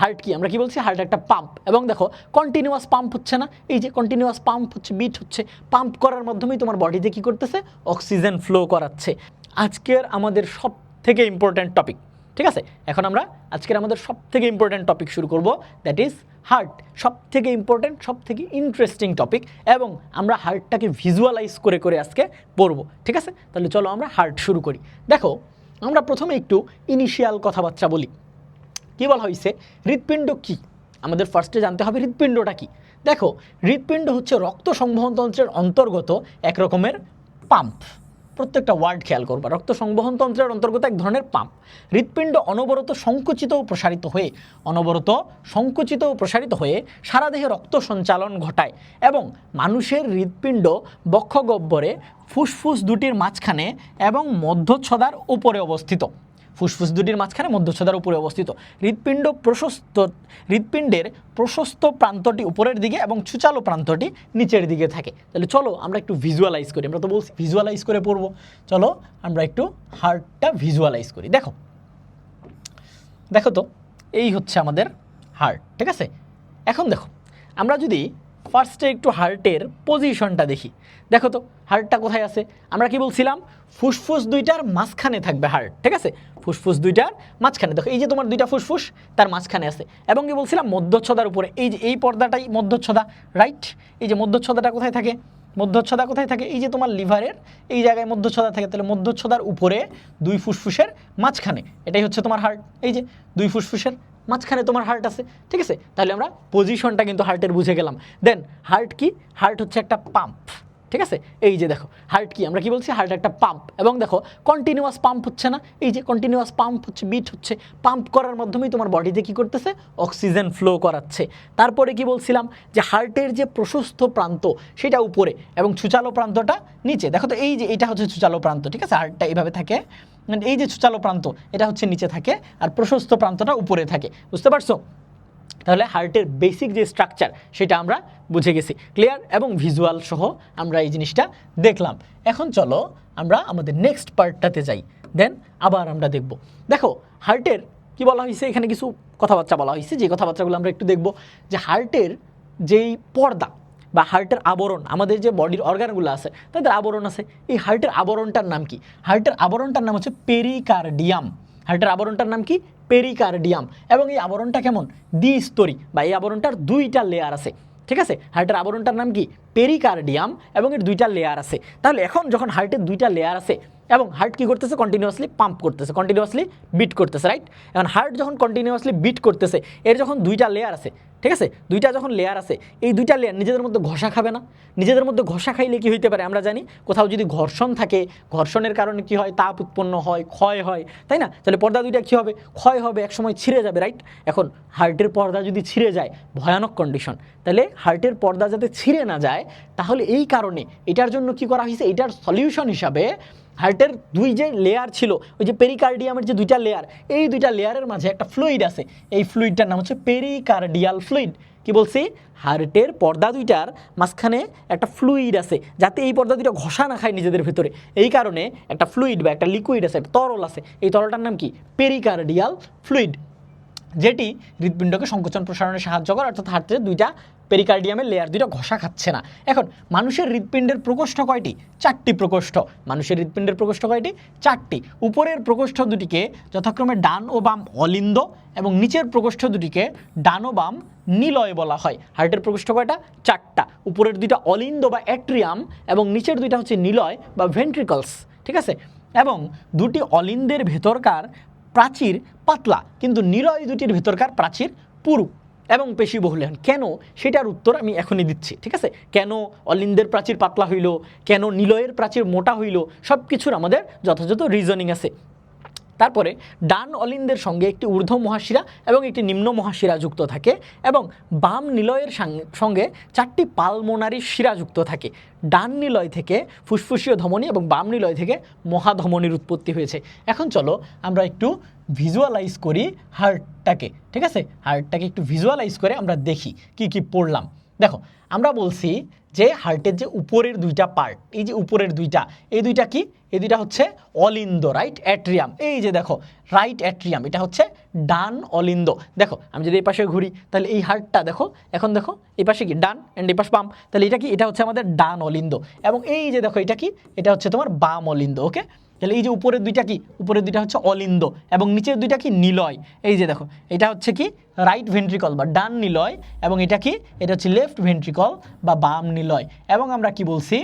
Heart কি? আমরা কি বলছি? হার্ট একটা পাম্প। এবং দেখো কন্টিনিউয়াস পাম্প হচ্ছে না? এই যে কন্টিনিউয়াস পাম্প হচ্ছে বিট হচ্ছে, পাম্প করার মাধ্যমেই তোমার বডিতে কি করতেছে? অক্সিজেন ফ্লো করাচ্ছে। আজকের আমাদের সব থেকে ইম্পর্ট্যান্ট টপিক ঠিক আছে? এখন আমরা আজকের আমাদের সব থেকে ইম্পর্ট্যান্ট টপিক শুরু করব দ্যাট ইজ হার্ট সব থেকে ইম্পর্ট্যান্ট সব থেকে ইন্টারেস্টিং টপিক এবং আমরা হার্টটাকে ভিজুয়ালাইজ করে করে আজকে পড়ব, ঠিক আছে? তাহলে চলো আমরা হার্ট শুরু করি। দেখো, আমরা প্রথমে একটু ইনিশিয়াল কথাবার্তা বলি। কী বলা হয়েছে হৃৎপিণ্ড কি? আমাদের ফার্স্টে জানতে হবে হৃৎপিণ্ডটা কি। দেখো, হৃৎপিণ্ড হচ্ছে রক্ত সংবহনতন্ত্রের অন্তর্গত এক রকমের পাম্প। প্রত্যেকটা ওয়ার্ড খেয়াল করবা, রক্ত সংবহন তন্ত্রের অন্তর্গত এক ধরনের পাম্প। হৃৎপিণ্ড অনবরত সংকুচিত ও প্রসারিত হয়ে, অনবরত সংকুচিত ও প্রসারিত হয়ে সারা দেহে রক্ত সঞ্চালন ঘটায় এবং মানুষের হৃৎপিণ্ড বক্ষগহ্বরে ফুসফুস দুটির মাঝখানে এবং মধ্যচ্ছদার উপরে অবস্থিত। ফুসফুস দুটির মাঝখানে মধ্যচ্ছদার উপরে অবস্থিত। হৃৎপিণ্ড প্রশস্ত, হৃৎপিণ্ডের প্রশস্ত প্রান্তটি উপরের দিকে এবং ছুচালো প্রান্তটি নিচের দিকে থাকে। তাহলে চলো আমরা একটু ভিজুয়ালাইজ করি। আমরা তো বলছি ভিজুয়ালাইজ করে পড়ব। চলো আমরা একটু হার্টটা ভিজুয়ালাইজ করি। দেখো। দেখো তো, এই হচ্ছে আমাদের হার্ট ঠিক আছে? এখন দেখো, আমরা যদি ফার্স্টে একটু হার্টের পজিশনটা দেখি। দেখো তো, হার্টটা কোথায় আছে? আমরা কি বলছিলাম? ফুসফুস দুইটার মাঝখানে থাকবে হার্ট, ঠিক আছে? ফুসফুস দুইটার মাঝখানে। দেখো, এই যে তোমার দুইটা ফুসফুস, তার মাঝখানে আছে। এবং কি বলছিলাম? মধ্যচ্ছদার উপরে। এই যে, এই পর্দাটাই মধ্যচ্ছদা রাইট এই যে, মধ্যচ্ছদাটা কোথায় থাকে? মধ্যচ্ছদা কোথায় থাকে? এই যে, তোমার লিভারের এই জায়গায় মধ্যচ্ছদা থাকে। তাহলে মধ্যচ্ছদার উপরে দুই ফুসফুসের মাঝখানে। এটাই হচ্ছে তোমার হার্ট। এই যে, দুই ফুসফুসের মাঝখানে তোমার হার্ট আছে, ঠিক আছে? তাহলে আমরা পজিশনটা কিন্তু হার্টের বুঝে গেলাম। দেন হার্ট কি? হার্ট হচ্ছে একটা পাম্প ঠিক আছে? এই যে দেখো হার্ট কি? আমরা কি বলছি? হার্ট একটা পাম্প এবং দেখো কন্টিনিউয়াস পাম্প হচ্ছে না? এই যে কন্টিনিউয়াস পাম্প হচ্ছে বিট হচ্ছে পাম্প করার মাধ্যমেই তোমার বডিতে কি করতেছে? অক্সিজেন ফ্লো করাচ্ছে। তারপরে কি বলছিলাম? যে হার্টের যে প্রশস্ত প্রান্ত, সেটা উপরে এবং ছুচালো প্রান্তটা নিচে। দেখো তো, এই যে, এটা হচ্ছে ছুচালো প্রান্ত, ঠিক আছে? হার্টটা এইভাবে থাকে। এই যে ছুচালো প্রান্ত, এটা হচ্ছে নিচে থাকে আর প্রশস্ত প্রান্তটা উপরে থাকে। বুঝতে পারছ? তাহলে হার্টের বেসিক যে স্ট্রাকচার সেটা আমরা বুঝে গেছি। ক্লিয়ার এবং ভিজুয়াল সহ আমরা এই জিনিসটা দেখলাম। এখন চলো আমরা আমাদের নেক্সট পার্টটাতে যাই। দেন আবার আমরা দেখব। দেখো, হার্টের কি বলা হয়েছে? এখানে কিছু কথাবার্তা বলা হয়েছে। যে কথাবার্তাগুলো আমরা একটু দেখব। যে হার্টের যেই পর্দা বা হার্টের আবরণ, আমাদের যে বডির অর্গানগুলো আছে, তাদের আবরণ আছে। এই হার্টের আবরণটার নাম কি? হার্টের আবরণটার নাম হচ্ছে পেরিকার্ডিয়াম। হার্টের আবরণটার নাম কি? পেরিকার্ডিয়াম। এবং এই আবরণটা কেমন? দ্বিস্তরী। বা এই আবরণটার দুইটা লেয়ার আছে। ঠিক আছে? হার্টের আবরণটার নাম কি? পেরিকার্ডিয়াম এবং এর দুইটা লেয়ার আছে। তাহলে এখন যখন হার্টের দুইটা লেয়ার আছে, এবং হার্ট কী করতেছে? কন্টিনিউয়াসলি পাম্প করতেছে কন্টিনিউয়াসলি বিট করতেছে রাইট এখন হার্ট যখন কন্টিনিউয়াসলি বিট করতেছে, এর যখন দুইটা লেয়ার আছে ঠিক আছে? দুইটা যখন লেয়ার আছে, এই দুইটা লেয়ার নিজেদের মধ্যে ঘষা খাবে না। নিজেদের মধ্যে ঘষা খাইলে কি হইতে পারে আমরা জানি? কোথাও যদি ঘর্ষণ থাকে, ঘর্ষণের কারণে কি হয়? তাপ উৎপন্ন হয়, ক্ষয় হয়, তাই না? তাহলে পর্দা দুইটা কী হবে? ক্ষয় হবে, একসময় ছিঁড়ে যাবে রাইট এখন হার্টের পর্দা যদি ছিঁড়ে যায়, ভয়ানক কন্ডিশন তাহলে হার্টের পর্দা যাতে ছিঁড়ে না যায়, তাহলে এই কারণে এটার জন্য কি করা হয়েছে? এটার সলিউশন হিসাবে হার্টের দুই যে লেয়ার ছিল, ওই যে পেরিকার্ডিয়ামের যে দুইটা লেয়ার এই দুইটা লেয়ারের মাঝে একটা ফ্লুইড আছে। এই ফ্লুইডটার নাম হচ্ছে পেরিকার্ডিয়াল ফ্লুইড কি বলছি? হার্টের পর্দা দুইটার মাঝখানে একটা ফ্লুইড আছে, যাতে এই পর্দা দুইটা ঘষা না খায় নিজেদের ভিতরে। এই কারণে একটা ফ্লুইড বা একটা লিকুইড আছে, একটা তরল আছে, এই তরলটার নাম কি? পেরিকার্ডিয়াল ফ্লুইড যেটি হৃৎপিণ্ডকে সংকোচন প্রসারণে সাহায্য করে, অর্থাৎ হার্টের দুইটা পেরিকার্ডিয়ামের লেয়ার দুইটা ঘষা খাচ্ছে না। এখন, মানুষের হৃৎপিণ্ডের প্রকোষ্ঠ কয়টি? চারটি প্রকোষ্ঠ। মানুষের হৃৎপিণ্ডের প্রকোষ্ঠ কয়টি? চারটি। উপরের প্রকোষ্ঠ দুটিকে যথাক্রমে ডান ও বাম অলিন্দ এবং নিচের প্রকোষ্ঠ দুটিকে ডান ও বাম নিলয় বলা হয়। হার্টের প্রকোষ্ঠ কয়টা? চারটা। উপরের দুইটা অলিন্দ বা অ্যাট্রিয়াম এবং নিচের দুইটা হচ্ছে নিলয় বা ভেন্ট্রিকলস ঠিক আছে? এবং দুটি অলিন্দের ভেতরকার প্রাচীর পাতলা, কিন্তু নিলয় দুটির ভেতরকার প্রাচীর পুরু। এবং পেশিবহুল হন কেন? সেটার উত্তর আমি এখনই দিচ্ছি, ঠিক আছে? কেন অলিন্দের প্রাচীর পাতলা হইল? কেন নিলয়ের প্রাচীর মোটা হইল? সব কিছুর আমাদের যথাযথ রিজনিং আছে। তারপরে ডান অলিন্দের সঙ্গে একটি ঊর্ধ্ব মহাশিরা এবং একটি নিম্ন মহাশিরা যুক্ত থাকে এবং বাম নিলয়ের সঙ্গে চারটি পালমোনারি শিরা যুক্ত থাকে। ডান নিলয় থেকে ফুসফুসীয় ধমনী এবং বাম নিলয় থেকে মহাধমনীর উৎপত্তি হয়েছে। এখন চলো আমরা একটু ভিজুয়ালাইজ করি হার্টটাকে ঠিক আছে? হার্টটাকে একটু ভিজুয়ালাইজ করে আমরা দেখি কি কি পড়লাম। দেখো, আমরা বলছি যে হার্টের যে উপরের দুইটা পার্ট এই যে উপরের দুইটা, এই দুইটা কি? এই দুইটা হচ্ছে অলিন্দ রাইট অ্যাট্রিয়াম এই যে দেখো রাইট অ্যাট্রিয়াম এটা হচ্ছে ডান অলিন্দ। দেখো, আমি যদি এই পাশে ঘুরি, তাহলে এই হার্টটা দেখো, এখন দেখো, এই পাশে কি? ডান অ্যান্ড এই পাশে বাম। তাহলে এটা কি? এটা হচ্ছে আমাদের ডান অলিন্দ। এবং এই যে দেখো, এটা কি? এটা হচ্ছে তোমার বাম অলিন্দ ওকে তাহলে এই যে উপরের দুইটা কি? উপরের দুইটা হচ্ছে অলিন্দ এবং নিচের দুইটা কি? নিলয়। এই যে দেখো, এটা হচ্ছে কি? রাইট ভেন্ট্রিকল বা ডান নিলয় এবং এটা কি? এটা হচ্ছে লেফট ভেন্ট্রিকল বা বাম নিলয়। এবং আমরা কি বলছি?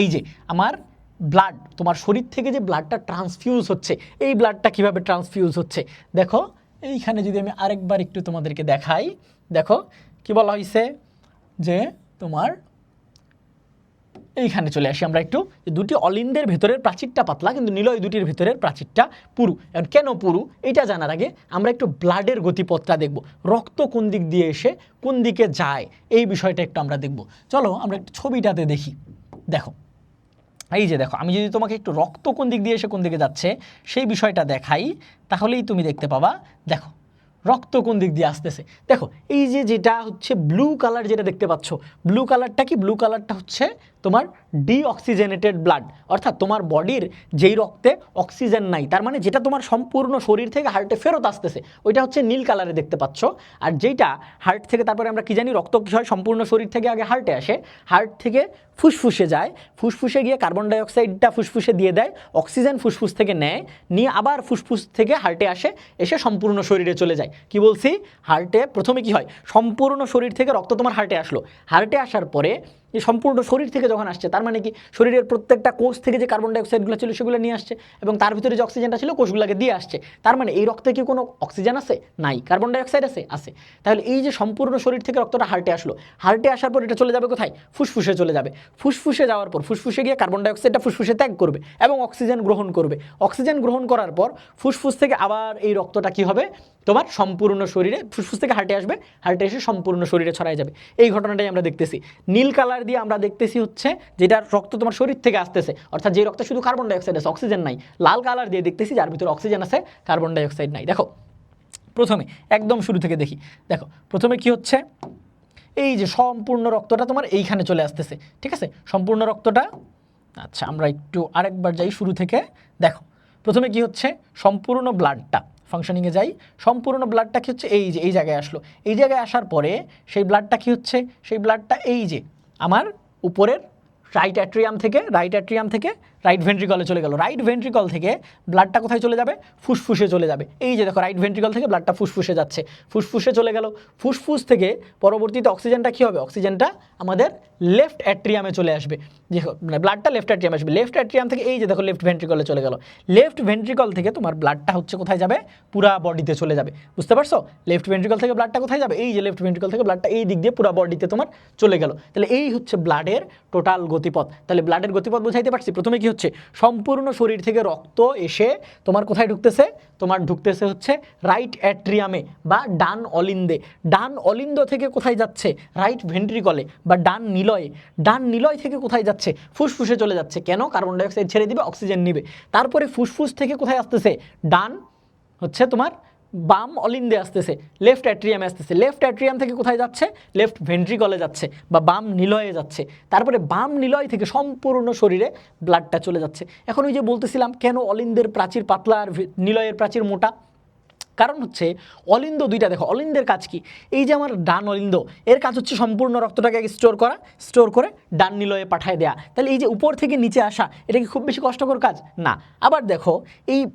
এই যে আমার ব্লাড তোমার শরীর থেকে যে ব্লাডটা ট্রান্সফিউজ হচ্ছে, এই ব্লাডটা কীভাবে ট্রান্সফিউজ হচ্ছে? দেখো, এইখানে যদি আমি আরেকবার একটু তোমাদেরকে দেখাই, দেখো, কি বলা হয়েছে যে তোমার এইখানে চলে আসি আমরা একটু। যে দুটি অলিন্দের ভেতরের প্রাচীরটা পাতলা, কিন্তু নিলয় দুটির ভেতরের প্রাচীরটা পুরু। এখন কেন পুরু? এটা জানার আগে আমরা একটু ব্লাডের গতিপথটা দেখব। রক্ত কোন দিক দিয়ে এসে কোন দিকে যায়? এই বিষয়টা একটু আমরা দেখব। চলো আমরা একটু ছবিটাতে দেখি। দেখো, এই যে দেখো, আমি যদি তোমাকে একটু রক্ত কোন দিক দিয়ে এসে কোন দিকে যাচ্ছে সেই বিষয়টা দেখাই, তাহলেই তুমি দেখতে পাবা, দেখো, রক্ত কোন দিক দিয়ে আসতেছে। দেখো, এই যে যেটা হচ্ছে ব্লু কালার যেটা দেখতে পাচ্ছ, ব্লু কালারটা কি? ব্লু কালারটা হচ্ছে তোমার ডিঅক্সিজেনেটেড ব্লাড অর্থাৎ তোমার বডির যেই রক্তে অক্সিজেন নাই, তার মানে যেটা তোমার সম্পূর্ণ শরীর থেকে হার্টে ফেরত আসতেছে, ওইটা হচ্ছে নীল কালারে দেখতে পাচ্ছ। আর যেইটা হার্ট থেকে, তারপরে আমরা কি জানি, রক্ত কী হয় সম্পূর্ণ শরীর থেকে আগে হার্টে আসে হার্ট থেকে ফুসফুসে যায়, ফুসফুসে গিয়ে কার্বন ডাইঅক্সাইডটা ফুসফুসে দিয়ে দেয় অক্সিজেন ফুসফুস থেকে নেয়, নিয়ে আবার ফুসফুস থেকে হার্টে আসে, এসে সম্পূর্ণ শরীরে চলে যায়। কি বলছি? হার্টে প্রথমে কি হয়? সম্পূর্ণ শরীর থেকে রক্ত তোমার হার্টে আসলো। হার্টে আসার পরে এই সম্পূর্ণ শরীর থেকে যখন আসছে, তার মানে কি? শরীরের প্রত্যেকটা কোষ থেকে যে কার্বন ডাইঅক্সাইডগুলো ছিল, সেগুলো নিয়ে আসছে এবং তার ভিতরে যে অক্সিজেনটা ছিল, কোষগুলোকে দিয়ে আসছে। তার মানে এই রক্তে কি কোনো অক্সিজেন আছে? নাই। কার্বন ডাইঅক্সাইড আছে? আছে। তাহলে এই যে সম্পূর্ণ শরীর থেকে রক্তটা হার্টে আসলো হার্টে আসার পর এটা চলে যাবে কোথায়? ফুসফুসে চলে যাবে। ফুসফুসে যাওয়ার পর, ফুসফুসে গিয়ে কার্বন ডাইঅক্সাইডটা ফুসফুসে ত্যাগ করবে এবং অক্সিজেন গ্রহণ করবে। অক্সিজেন গ্রহণ করার পর ফুসফুস থেকে আবার এই রক্তটা কি হবে? তোমার সম্পূর্ণ শরীরে ফুসফুস থেকে হার্টে আসবে হার্টে এসে সম্পূর্ণ শরীরে ছড়ায় যাবে। এই ঘটনাটাই আমরা দেখতেছি। নীল কালার দিয়ে আমরা দেখতেছি হচ্ছে যেটা রক্ত তোমার শরীর থেকে আসতেছে। অর্থাৎ যে রক্তে শুধু কার্বন ডাইঅক্সাইড আছে অক্সিজেন নাই। লাল কালার দিয়ে দেখতেছি যার ভিতরে অক্সিজেন আছে কার্বন ডাইঅক্সাইড নাই। দেখো, প্রথমে, একদম শুরু থেকে দেখি। দেখো, প্রথমে কি হচ্ছে? এই যে সম্পূর্ণ রক্তটা তোমার এইখানে চলে আসতেছে, ঠিক আছে? সম্পূর্ণ রক্তটা আচ্ছা আমরা একটু আরেকবার যাই শুরু থেকে। দেখো, প্রথমে কি হচ্ছে? সম্পূর্ণ ব্লাডটা ফাংশনিংয়ে যাই। সম্পূর্ণ ব্লাডটা কি হচ্ছে? এই যে, এই জায়গায় আসলো। এই জায়গায় আসার পরে সেই ব্লাডটা কি হচ্ছে? সেই ব্লাডটা এই যে আমার উপরের রাইট অ্যাট্রিয়াম থেকে রাইট অ্যাট্রিয়াম থেকে রাইট ভেন্ট্রিকলে চলে গেল। রাইট ভেন্ট্রিকল থেকে ব্লাডটা কোথায় চলে যাবে? ফুসফুসে চলে যাবে। এই যে দেখো রাইট ভেন্ট্রিকল থেকে ব্লাডটা ফুসফুসে যাচ্ছে। ফুসফুসে চলে গেল। ফুসফুস থেকে পরবর্তীতে অক্সিজেনটা কী হবে? অক্সিজেনটা আমাদের লেফট অ্যাট্রিয়ামে চলে আসবে। যে মানে ব্লাডটা লেফট অ্যাট্রিয়াম আসবে। লেফট অ্যাট্রিয়াম থেকে এই যে দেখো লেফট ভেন্ট্রিকলে চলে গেল। লেফট ভেন্ট্রিকল থেকে তোমার ব্লাডটা হচ্ছে কোথায় যাবে? পুরা বডিতে চলে যাবে। বুঝতে পারছ? লেফট ভেন্ট্রিকল থেকে ব্লাডটা কোথায় যাবে? এই যে লেফট ভেন্ট্রিকল থেকে ব্লাডটা এই দিক দিয়ে পুরা বডিতে তোমার চলে গেল। তাহলে এই হচ্ছে ব্লাডের টোটাল গতিপথ। তাহলে ব্লাডের গতিপথ বোঝাইতে পারছি? প্রথমে কি হচ্ছে সম্পূর্ণ শরীর থেকে রক্ত এসে তোমার কোথায় ঢুকতেছে? তোমার ঢুকতেছে হচ্ছে রাইট অ্যাট্রিয়ামে বা ডান অলিন্দে। ডান অলিন্দ থেকে কোথায় যাচ্ছে? রাইট ভেন্ট্রিকলে বা ডান নিলয়ে। ডান নিলয় থেকে কোথায় যাচ্ছে? ফুসফুসে চলে যাচ্ছে। কেন? কার্বন ডাইঅক্সাইড ছেড়ে দিবে অক্সিজেন নিবে। তারপরে ফুসফুস থেকে কোথায় আসতেছে? ডান হচ্ছে তোমার বাম অলিন্দে আসতেছে লেফট অ্যাট্রিয়ামে আসতেছে। লেফট অ্যাট্রিয়াম থেকে কোথায় যাচ্ছে? লেফট ভেন্ট্রিকলে যাচ্ছে বা বাম নিলয়ে যাচ্ছে। তারপরে বাম নিলয় থেকে সম্পূর্ণ শরীরে ব্লাডটা চলে যাচ্ছে। এখন ওই যে বলতেছিলাম, কেন অলিন্দের প্রাচীর পাতলা আর নিলয়ের প্রাচীর মোটা? কারণ হচ্ছে, অলিন্দ দুইটা, দেখো, অলিন্দের কাজ কি? এই যে আমার ডান অলিন্দ, এর কাজ হচ্ছে সম্পূর্ণ রক্তটাকে স্টোর করা স্টোর করে ডান নিলয়ে পাঠায় দেয়া। তাহলে এই যে উপর থেকে নিচে আসা, এটা কি খুব বেশি কষ্টকর কাজ? না। আবার দেখো, এই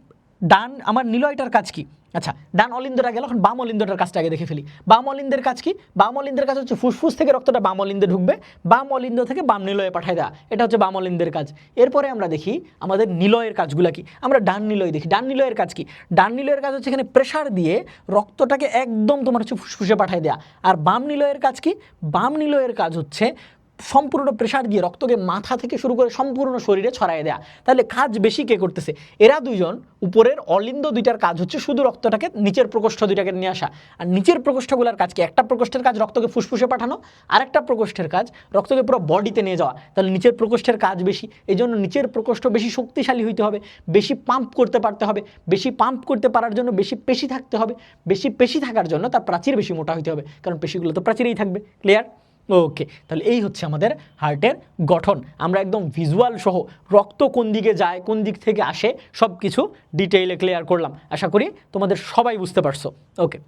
ডান, আমার নিলয়টার কাজ কি? আচ্ছা ডান অলিন্দটা গেল, এখন বাম অলিন্দটার কাজটা আগে দেখে ফেলি। বাম অলিন্দের কাজ কি? বাম অলিন্দের কাজ হচ্ছে ফুসফুস থেকে রক্তটা বাম অলিন্দে ঢুকবে, বাম অলিন্দ থেকে বাম নিলয়ে পাঠায় দেওয়া এটা হচ্ছে বাম অলিন্দের কাজ। এরপরে আমরা দেখি আমাদের নিলয়ের কাজগুলো কি? আমরা ডান নিলয় দেখি। ডান নিলয়ের কাজ কি? ডান নিলয়ের কাজ হচ্ছে এখানে প্রেশার দিয়ে রক্তটাকে একদম তোমার হচ্ছে ফুসফুসে পাঠায় দেওয়া আর বাম নিলয়ের কাজ কি? বাম নিলয়ের কাজ হচ্ছে সম্পূর্ণ প্রেশার দিয়ে রক্তকে মাথা থেকে শুরু করে সম্পূর্ণ শরীরে ছড়ায় দেয়া। তাহলে কাজ বেশি কে করতেছে? এরা দুইজন, উপরের অলিন্দ দুইটার কাজ হচ্ছে শুধু রক্তটাকে, নিচের প্রকোষ্ঠ দুইটাকে নিয়ে আসা। আর নিচের প্রকোষ্ঠগুলোর কাজ কি? একটা প্রকোষ্ঠের কাজ রক্তকে ফুসফুসে পাঠানো, আরেকটা প্রকোষ্ঠের কাজ রক্তকে পুরো বডিতে নিয়ে যাওয়া। তাহলে নিচের প্রকোষ্ঠের কাজ বেশি। এই জন্য নিচের প্রকোষ্ঠ বেশি শক্তিশালী হইতে হবে, বেশি পাম্প করতে পারতে হবে, বেশি পাম্প করতে পারার জন্য বেশি পেশি থাকতে হবে, বেশি পেশি থাকার জন্য তার প্রাচীর বেশি মোটা হইতে হবে। কারণ পেশিগুলো তো প্রাচীরেই থাকবে ক্লিয়ার ওকে তাহলে এই হচ্ছে আমাদের হার্টের গঠন। আমরা একদম ভিজুয়াল সহ রক্ত কোন দিকে যায়, কোন দিক থেকে আসে সব কিছু ডিটেইলে ক্লিয়ার করলাম। আশা করি তোমাদের সবাই বুঝতে পারছ। ওকে